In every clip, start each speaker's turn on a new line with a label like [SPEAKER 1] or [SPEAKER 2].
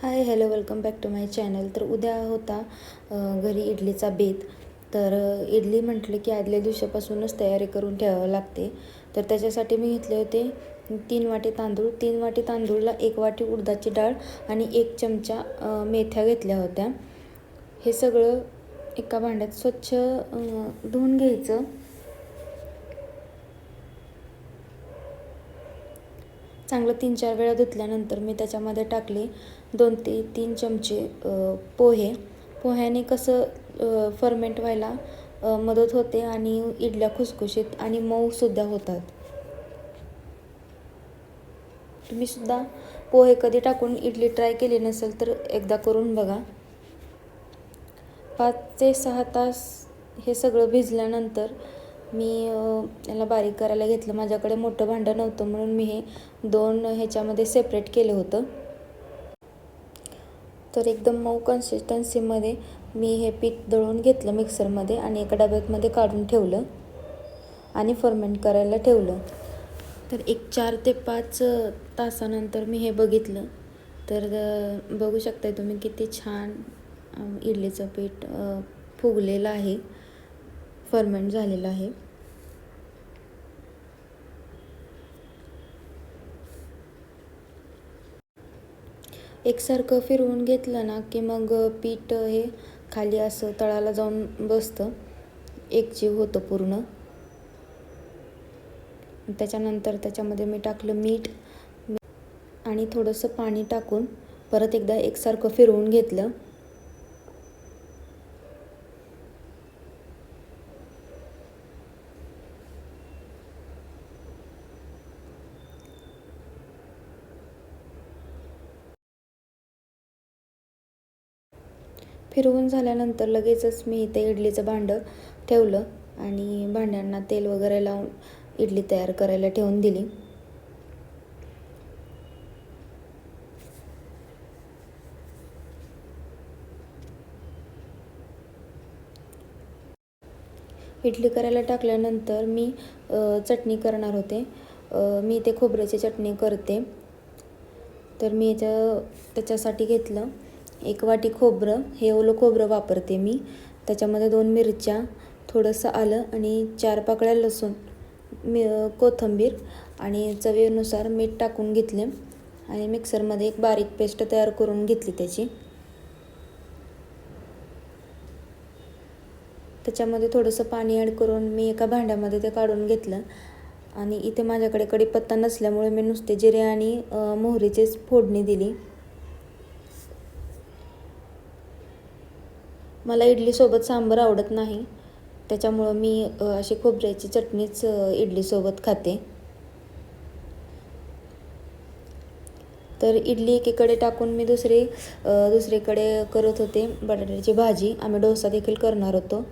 [SPEAKER 1] Hi hello welcome back to my channel तर उद्या होता घरी इडलीचा बेत. तर इडली म्हटलं की आदल्या दिवसापासूनच तयारी करून ठेवावं लागते. तर त्याच्यासाठी मी घेतले होते तीन वाटी तांदूळ. तीन वाटी तांदूळला एक वाटी उडदाची डाळ आणि एक चमचा मेथ्या घेतल्या होत्या. हे सगळं एका भांड्यात स्वच्छ धुवून घ्यायचं. चांगलं तीन चार वेळा धुतल्यानंतर मी त्याच्यामध्ये टाकले दोन ते तीन चमचे पोहे. पोह्याने कसं फर्मेंट व्हायला मदत होते आणि इडल्या खुसखुशीत आणि मऊसुद्धा होतात. तुम्हीसुद्धा पोहे कधी टाकून इडली ट्राय केली नसेल तर एकदा करून बघा. पाच ते सहा तास हे सगळं भिजल्यानंतर मी याला बारीक करायला घेतलं. माझ्याकडे मोठं भांडं नव्हतं म्हणून मी हे दोन ह्याच्यामध्ये सेपरेट केलं होतं. तर एकदम मऊ कन्सिस्टन्सीमध्ये मी हे पीठ दळून घेतलं मिक्सरमध्ये आणि एका डब्यातमध्ये काढून ठेवलं आणि फर्मेंट करायला ठेवलं. तर एक चार ते पाच तासानंतर मी हे बघितलं. तर बघू शकताय तुम्ही किती छान इडलीचं पीठ फुगलेलं आहे. फर्मेंट झालेलं आहे. एकसारखं फिरवून घेतलं ना की मग पीठ हे खाली असं तळाला जाऊन बसतं. एकजीव होतं पूर्ण. त्याच्यानंतर त्याच्यामध्ये मी टाकलं मीठ आणि थोडंसं पाणी टाकून परत एकदा एकसारखं फिरवून घेतलं. फिरवून झाल्यानंतर लगेचच मी इथे इडलीचं भांडं ठेवलं आणि भांड्यांना तेल वगैरे लावून इडली तयार करायला ठेवून दिली. इडली करायला टाकल्यानंतर मी चटणी करणार होते. मी इथे खोबऱ्याची चटणी करते. तर मी याच्या त्याच्यासाठी घेतलं. एक वाटी खोबरं हे ओलं खोबरं वापरते मी. त्याच्यामध्ये दोन मिरच्या थोडंसं आलं आणि चार पाकळ्या लसूण मी कोथिंबीर आणि चवीनुसार मीठ टाकून घेतले आणि मिक्सरमध्ये एक बारीक पेस्ट तयार करून घेतली त्याची. त्याच्यामध्ये थोडंसं पाणी ॲड करून मी एका भांड्यामध्ये ते काढून घेतलं आणि इथे माझ्याकडे कढीपत्ता नसल्यामुळे मी नुसते जिरे आणि मोहरीचीच फोडणी दिली. मला इडलीसोबत सांबर आवडत नाही. त्याच्यामुळं मी अशी खोबऱ्याची चटणीच इडलीसोबत खाते. तर इडली एकीकडे टाकून मी दुसरी दुसरीकडे करत होते बटाट्याची भाजी. आम्ही डोसा देखील करणार होतो.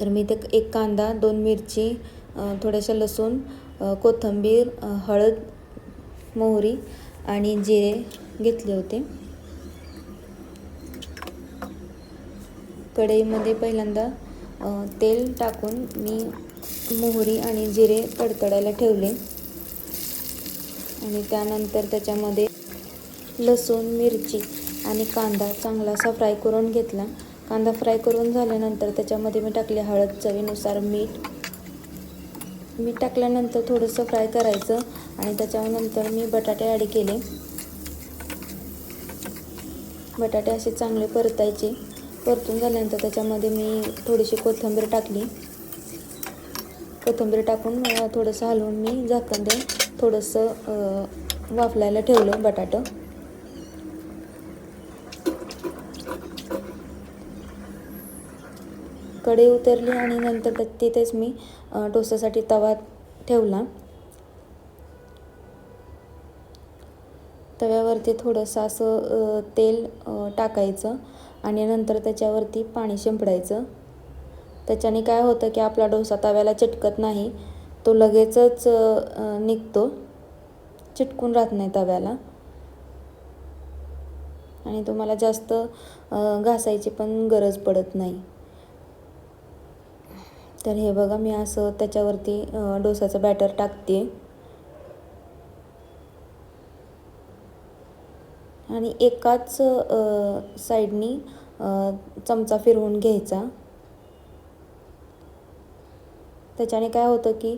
[SPEAKER 1] तर मी ते एक कांदा दोन मिरची थोड्याशा लसूण कोथिंबीर हळद मोहरी आणि जिरे घेतले होते. कढईमध्ये पहिल्यांदा तेल टाकून मी मोहरी आणि जिरे तडतडायला ठेवले. आणि त्यानंतर त्याच्यामध्ये लसूण मिरची आणि कांदा चांगला असा फ्राय करून घेतला. कांदा फ्राय करून झाल्यानंतर त्याच्यामध्ये मी टाकले हळद चवीनुसार मीठ. मीठ टाकल्यानंतर थोडंसं फ्राय करायचं आणि त्याच्यानंतर मी बटाटे ॲड केले. बटाटे असे चांगले परतायचे. परतून झाल्यानंतर त्याच्यामध्ये मी थोडीशी कोथिंबीर टाकली. कोथिंबीर टाकून थोडंसं हलवून मी झाकण देऊन थोडंसं वाफलायला ठेवलं बटाटं. कढई उतरली आणि नंतर तिथेच मी डोसासाठी तवा ठेवला. तव्यावरती थोडंसं असं तेल टाकायचं. आणि नंतर त्याच्यावरती पाणी शिंपडायचं. त्याच्याने काय होतं की आपला डोसा तव्याला चिटकत नाही तो लगेचच निघतो. चिटकून राहत नाही तव्याला. आणि तुम्हाला जास्त घासायची पण गरज पडत नाही. तर हे बघा मी असं त्याच्यावरती डोसाचं बॅटर टाकते. आणि एकाच साईडनी चमचा फिरवून घ्यायचा. त्याच्याने काय होतं की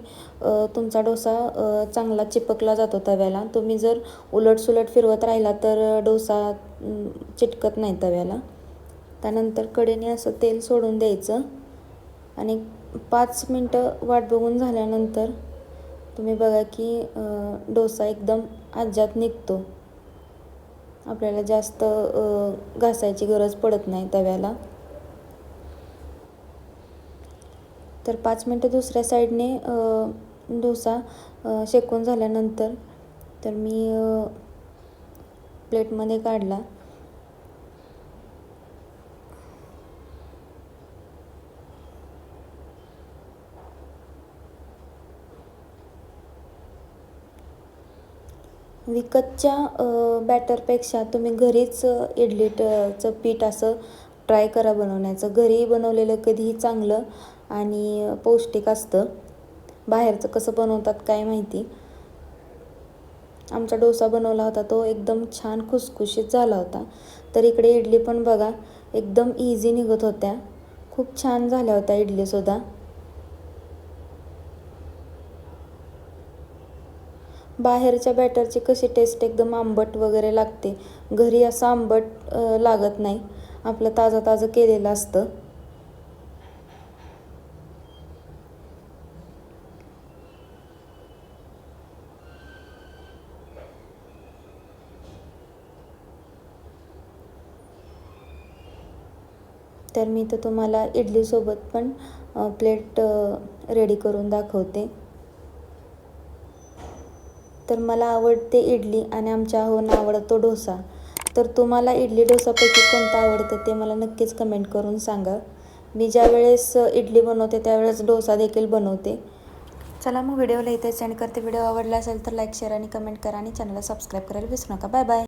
[SPEAKER 1] तुमचा डोसा चांगला चिपकला जातो तव्याला. तुम्ही जर उलटसुलट फिरवत राहिला तर डोसा चिटकत नाही तव्याला. त्यानंतर कडेने असं तेल सोडून द्यायचं. आणि पाच मिनटं वाट बघून झाल्यानंतर तुम्ही बघा की डोसा एकदम आज्यात निघतो. आपल्याला जास्त घासायची गरज पडत नाही तव्याला. तर पाच मिनटं दुसऱ्या साईडने डोसा शेकून झाल्यानंतर तर मी प्लेटमध्ये काढला. विकतच्या बॅटरपेक्षा तुम्ही घरीच इडलीचं पीठ असं ट्राय करा बनवण्याचं. घरी बनवलेलं कधीही चांगलं आणि पौष्टिक असतं. बाहेरचं कसं बनवतात काय माहिती? आमचा डोसा बनवला होता तो एकदम छान खुसखुशीत झाला होता. तर इकडे इडली पण बघा एकदम इझी निघत होत्या. खूप छान झाल्या होत्या इडलीसुद्धा बाहेरच्या बॅटरची कशी टेस्ट एकदम आंबट वगैरे लागते. घरी असं आंबट लागत नाही. आपलं ताजं ताजं केलेलं असतं. तर मी तर तुम्हाला इडलीसोबत पण प्लेट रेडी करून दाखवते. तर मला आवडते इडली आणि आमच्या आहोंना आवडतो डोसा. तर तुम्हाला इडली डोसापैकी कोणता आवडतं ते मला नक्कीच कमेंट करून सांगा. मी ज्या वेळेस इडली बनवते त्यावेळेस डोसा देखील बनवते. चला मग व्हिडिओला इथे सेंड करते. व्हिडिओ आवडला असेल तर लाईक शेअर आणि कमेंट करा आणि चॅनलला सबस्क्राईब करायला विसरू नका. Bye bye